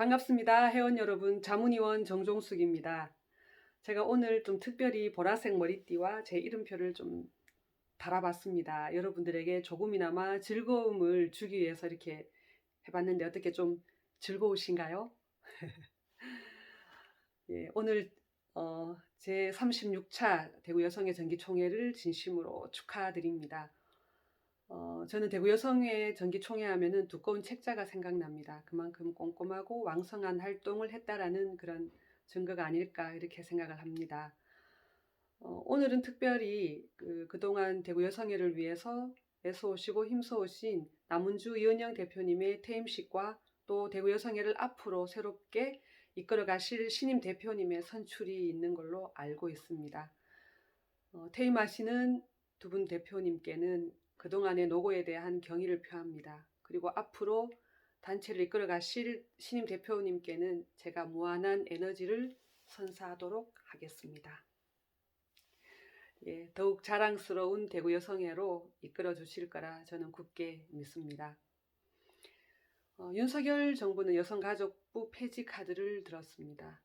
반갑습니다. 회원 여러분, 자문위원 정종숙입니다. 제가 오늘 좀 특별히 보라색 머리띠와 제 이름표를 좀 달아봤습니다. 여러분들에게 조금이나마 즐거움을 주기 위해서 이렇게 해봤는데 어떻게 좀 즐거우신가요? 예, 오늘 어, 제 36차 대구 여성의 정기총회를 진심으로 축하드립니다. 어, 저는 대구 여성의 정기총회 하면은 두꺼운 책자가 생각납니다. 그만큼 꼼꼼하고 왕성한 활동을 했다라는 그런 증거가 아닐까 이렇게 생각을 합니다. 어, 오늘은 특별히 그, 그동안 대구 여성회를 위해서 애써오시고 힘써오신 남은주 이은영 대표님의 퇴임식과 또 대구 여성회를 앞으로 새롭게 이끌어 가실 신임 대표님의 선출이 있는 걸로 알고 있습니다. 어, 퇴임하시는 두 분 대표님께는 그동안의 노고에 대한 경의를 표합니다. 그리고 앞으로 단체를 이끌어 가실 신임 대표님께는 제가 무한한 에너지를 선사하도록 하겠습니다. 예, 더욱 자랑스러운 대구 여성회로 이끌어 주실 거라 저는 굳게 믿습니다. 어, 윤석열 정부는 여성가족부 폐지 카드를 들었습니다.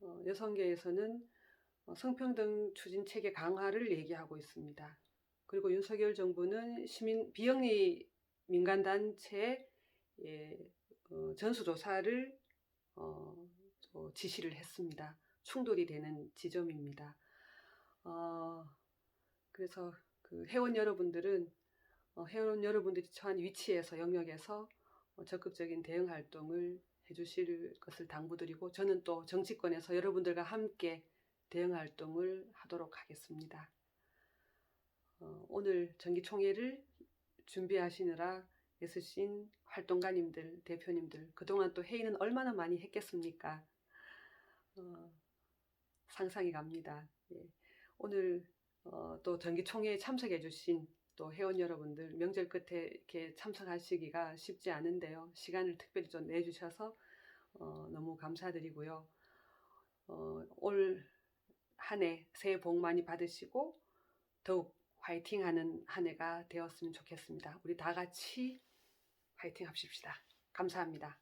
어, 여성계에서는 어, 성평등 추진 체계 강화를 얘기하고 있습니다. 그리고 윤석열 정부는 시민 비영리 민간 단체 예, 어, 전수조사를 어, 저 지시를 했습니다. 충돌이 되는 지점입니다. 어, 그래서 그 회원 여러분들은 어, 회원 여러분들이 처한 위치에서 영역에서 어, 적극적인 대응 활동을 해주실 것을 당부드리고 저는 또 정치권에서 여러분들과 함께 대응 활동을 하도록 하겠습니다. 어, 오늘 정기총회를 준비하시느라 애쓰신 활동가님들, 대표님들, 그동안 또 회의는 얼마나 많이 했겠습니까? 어, 상상이 갑니다. 예. 오늘 어, 또 정기총회에 참석해주신 또 회원 여러분들 명절 끝에 이렇게 참석하시기가 쉽지 않은데요. 시간을 특별히 좀 내주셔서 어, 너무 감사드리고요. 어, 올 한 해 새해 복 많이 받으시고 더욱 화이팅하는 한 해가 되었으면 좋겠습니다. 우리 다 같이 화이팅 합시다. 감사합니다.